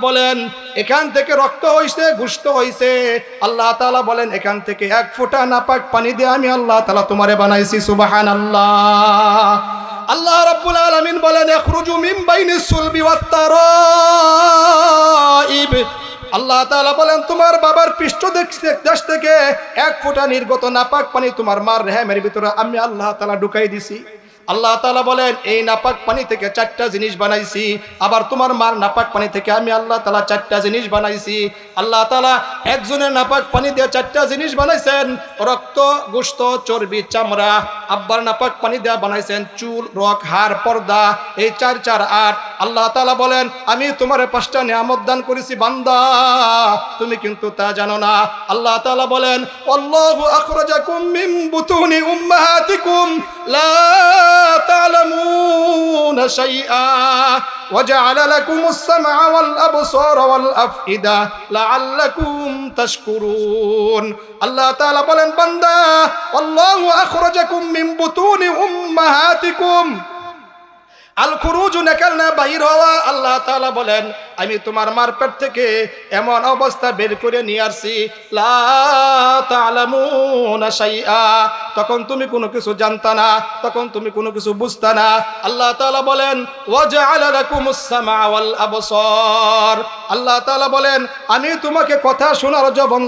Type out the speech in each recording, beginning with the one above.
বলেন, এখান থেকে রক্ত হইছে গুষ্ট হইছে। আল্লাহ তালা বলেন, এখান থেকে এক ফোঁটা নাপাক পানি দিয়ে আমি আল্লাহ তালা তোমারে বানাইছি সুবাহান আল্লাহ আল্লাহ রাব্বুল আলামিন বলেন ইখরুজু মিন বাইনিস সুলবি আল্লাহ তাআলা বলেন, তোমার বাবার পৃষ্ঠ দেশ- দেশ থেকে এক ফোঁটা নির্গত নাপাক পানি তোমার মার রেহেমের ভিতরে আমি আল্লাহ তাআলা ঢুকাই দিছি। আল্লাহ তালা বলেন, এই নাপাক পানি থেকে চারটা জিনিস বানাইছি। আবার তোমার মার নাপাক পানি থেকে আমি আল্লাহ তালা চারটা জিনিস বানাইছি। আল্লাহ তাআলা একজনের নাপাক পানি দিয়ে চারটা জিনিস বানাইছেন, রক্ত, গোশত, চর্বি, চামড়া। আব্বার নাপাক পানি দেওয়া বানাইছেন, চুল রক হাড়, পর্দা, এই চার চার, আট। আল্লাহ তাআলা বলেন, আমি তোমার পাঁচটা নিয়ামত দান করেছি, বান্দা। তুমি কিন্তু তা জানো না। আল্লাহ তাআলা বলেন, আল্লাহু আখরাজাকুম মিন বুতুনি উম্মাহাতিকুম। লা تعلمون شيئا وجعل لكم السمع والأبصار والأفئدة لعلكم تشكرون الله تعالى বলেন বান্দা والله أخرجكم من بطون أمهاتكم আল খুরুজ নেকালনা বাহির হওয়া আল্লাহ তাআলা বলেন আমি তোমার মার পেট থেকে এমন অবস্থা বের করে নিয়ে আসছি। লা তখন তুমি কোনো কিছু জানতা না, তখন তুমি কোনো কিছু বুঝতা না। আল্লাহ তাআলা বলেন আল্লাহ তাআলা বলেন, আমি তোমাকে কথা শোনার জবন,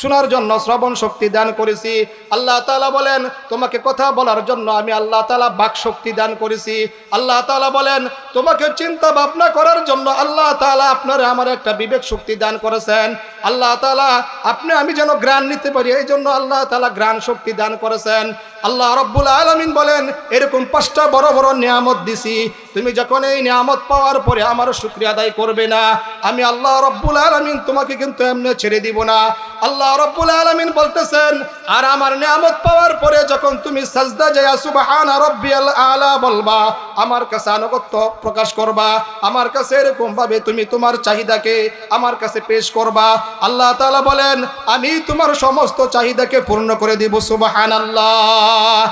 শোনার জন্য শ্রবণ শক্তি দান করেছি। আল্লাহ তালা বলেন, তোমাকে কথা বলার জন্য আমি আল্লাহ তাআলা বাক শক্তি দান করেছি। আল্লাহ তাআলা বলেন, তোমাকে চিন্তা ভাবনা করার জন্য আল্লাহ তাআলা আপনার আমার একটা বিবেক শক্তি দান করেছেন। আল্লাহ তালা আপনি, আমি যেন গ্রাণ নিতে পারি এই জন্য আল্লাহ তালা গ্রাণ শক্তি দান করেছেন। আল্লাহ রব্বুল আলমিন বলেন, এরকম পাঁচটা বড় বড় নিয়ামত দিছি। তুমি যখন এই নিয়ামত পাওয়ার পরে আমার শুক্রিয়া আদায় করবে না। আমি আল্লাহ রব্বুল আলমিন তোমাকে কিন্তু এমনি ছেড়ে দিব না। আল্লাহ রব্বুল আলামিন বলতেছেন, আর আমার নিয়ামত পাওয়ার পরে যখন তুমি সাজদা যায় সুবহান রব্বিয়াল আলা বলবা, আমার কাছে আনুগত্য প্রকাশ করবা, আমার কাছে এরকম ভাবে তুমি তোমার চাহিদাকে আমার কাছে পেশ করবা। আল্লাহ তাআলা বলেন, আমি তোমার সমস্ত চাহিদাকে পূর্ণ করে দিব সুবাহান সুবহানাল্লাহ।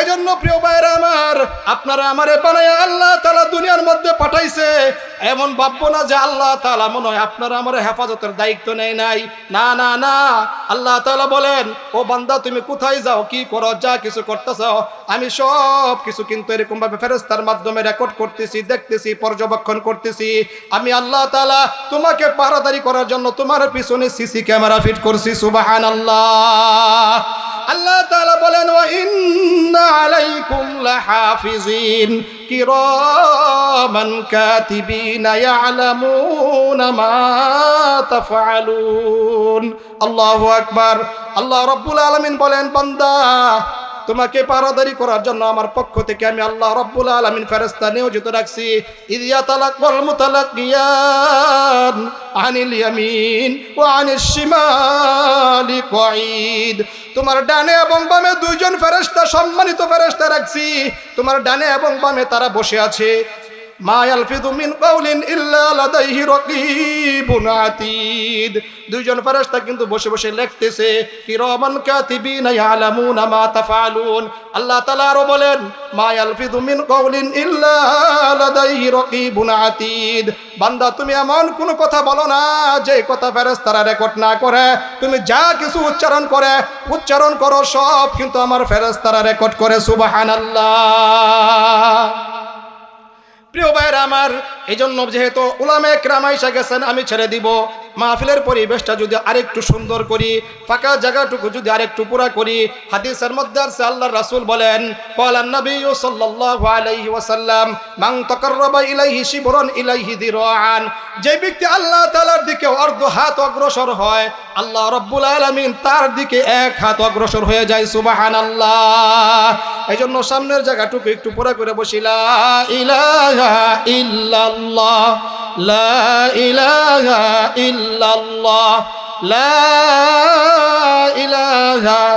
এজন্য প্রিয় ভাইয়েরা আমার আপনারা আমারে বানায় আল্লাহ তাআলা দুনিয়ার মধ্যে পাঠাইছে। এমন ভাববো না যে আল্লাহ তালা মনে হয় আপনারা আমার হেফাজতের দায়িত্ব নেয় নাই। না না না। আল্লাহ তালা বলেন, ও বান্দা, তুমি কোথায় যাও? কি করো? যা কিছু করতেছ? আমি সব কিছু কিন্তু এরকম ভাবে ফেরেস্তার মাধ্যমে রেকর্ড করতেছি, দেখতেছি, পর্যবেক্ষণ করতেছি। আমি আল্লাহ তাআলা তোমাকে পাহারাদারি করার জন্য তোমার পিছনে সিসি ক্যামেরা ফিট করছি। সুবাহান আল্লাহ তাআলা বলেন, ওয়া ইন্না আলাইকুম লাহাফিজিন কিরামান কাতিবিনা ইয়ালামুনা মা তাফআলুন। আল্লাহু আকবার। আল্লাহ রাব্বুল আলামিন বলেন, বান্দা তোমাকে পারাদারি করার জন্য আমার পক্ষ থেকে আমি আল্লাহ রব্বুল আলমিন ফেরস্তা নিয়োজিত রাখছি। ইদিয়া তালাক বল মুতালাকিয়ান আনিল ইয়ামিন ও আনিল শিমালি কঈদ। তোমার ডানে এবং বামে দুইজন ফেরেস্তা সম্মানিত ফেরেস্তা রাখছি। তোমার ডানে এবং বামে তারা বসে আছে। মা ইয়ালফিদু মিন কাউলিন ইল্লা লাদাইহি রাকিবুন আতীদ। দুইজন ফেরেশতা কিন্তু বসে বসে লিখতেছে, কিরামান কাতিবিনা ইয়ালামুনা মা তাফআলুন আল্লাহ তাআলা আরও বলেন, মা ইয়ালফিদু মিন কাউলিন ইল্লা লাদাইহি রাকিবুন আতীদ। বান্দা, তুমি এমন কোনো কথা বলো না যে কথা ফেরেশতারা রেকর্ড না করে। তুমি যা কিছু উচ্চারণ করে, উচ্চারণ করো, সব কিন্তু আমার ফেরেশতারা রেকর্ড করে। সুবহানাল্লাহ। প্রিয় ভাইয়ের আমার এই জন্য যেহেতু উলামে ক্রামাইসা গেছেন, আমি ছেড়ে দিব। মাহফিলের পরিবেশটা যদি আরেকটু সুন্দর করি, ফাঁকা জায়গাটুকু যদি আরেকটু পুরা করি, হাদিসের মধ্যে আছে, আল্লাহর রাসূল বলেন যে ব্যক্তি আল্লাহ তাআলার দিকে অর্ধ হাত অগ্রসর হয়, আল্লাহ রাব্বুল আলামিন তার দিকে এক হাত অগ্রসর হয়ে যায়, সুবহানাল্লাহ। এই জন্য সামনের জায়গাটুকু একটু পুরা করে বসিলা ইলাহা ইল্লাল্লাহ। ইল্লাল্লাহ, লা ইলাহা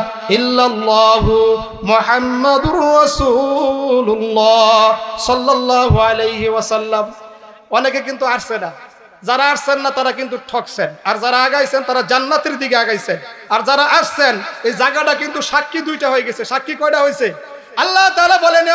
অনেকে কিন্তু আসছে না। যারা আসছেন না, তারা কিন্তু ঠকছেন। আর যারা আগাইছেন, তারা জান্নাতের দিকে আগাইছেন। আর যারা আসছেন, এই জায়গাটা কিন্তু সাক্ষী দুইটা হয়ে গেছে। সাক্ষী কয়টা হয়েছে আল্লাহ তালা বলে বলেন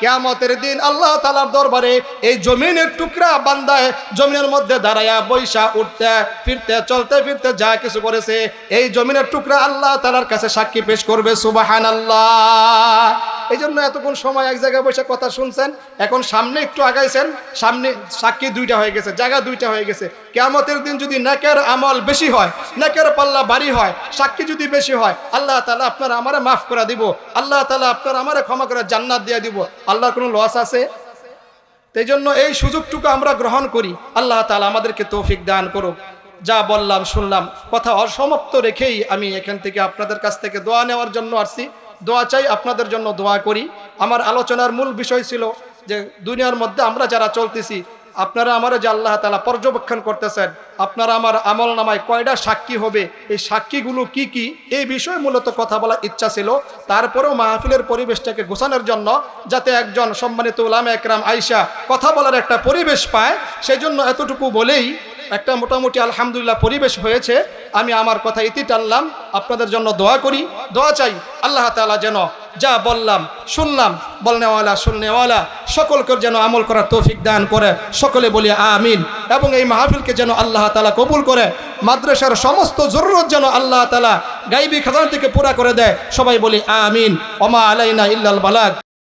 কেমতের দিন আল্লাহ তালার দরবারে এই জমিনের টুকরা বান্দায় জমিনের মধ্যে দাঁড়ায়া বৈশা উঠতে, ফিরতে, চলতে, ফিরতে যা কিছু করেছে, এই জমিনের টুকরা আল্লাহ তালার কাছে সাক্ষী পেশ করবে, সুবহানাল্লাহ। এই জন্য এতক্ষণ সময় এক জায়গায় বসে কথা শুনছেন, এখন সামনে একটু আগাইছেন, সামনে সাক্ষী দুইটা হয়ে গেছে, জায়গা দুইটা হয়ে গেছে। কেয়ামতের দিন যদি নেকের আমল বেশি হয়, নেকের পাল্লা বাড়ি হয়, সাক্ষী যদি বেশি হয়, আল্লাহ তালা আপনার আমারে মাফ করে দিব, আল্লাহ তালা আপনার আমারে ক্ষমা করে জান্নাত দিয়ে দিব। আল্লাহর কোনো লস আছে? সেই জন্য এই সুযোগটুকু আমরা গ্রহণ করি, আল্লাহ তালা আমাদেরকে তৌফিক দান করুক। যা বললাম, শুনলাম, কথা অসমাপ্ত রেখেই আমি এখান থেকে আপনাদের কাছ থেকে দোয়া নেওয়ার জন্য আসছি। দোয়া চাই, আপনাদের জন্য দোয়া করি। আমার আলোচনার মূল বিষয় ছিল যে দুনিয়ার মধ্যে আমরা যারা চলতেছি, আপনারা আমার যে আল্লাহ তালা পর্যবেক্ষণ করতেছেন, আপনারা আমার আমল নামায় কয়টা সাক্ষী হবে, এই সাক্ষীগুলো কি কি, এই বিষয়ে মূলত কথা বলার ইচ্ছা ছিল। তারপরেও মাহফিলের পরিবেশটাকে গোছানোর জন্য যাতে একজন সম্মানিত উলামা একরাম আইসা কথা বলার একটা পরিবেশ পায় সেই জন্য এতটুকু বলেই একটা মোটামুটি আলহামদুলিল্লাহ পরিবেশ হয়েছে, আমি আমার কথা ইতি টানলাম, আপনাদের জন্য দোয়া করি। দোয়া চাই আল্লাহ তাআলা যেন যা বললাম, শুনলাম, বলনেওয়ালা, শুননেওয়ালা, সকলকে যেন আমল করার তৌফিক দান করে, সকলে বলি আমিন। এবং এই মাহফিলকে যেন আল্লাহ তালা কবুল করে, মাদ্রাসার সমস্ত জরুরত যেন আল্লাহ তালা গাইবি খাজানা থেকে পুরা করে দেয়, সবাই বলি আমিন। ওমা আলাইনা ইল্লাল বালাগ।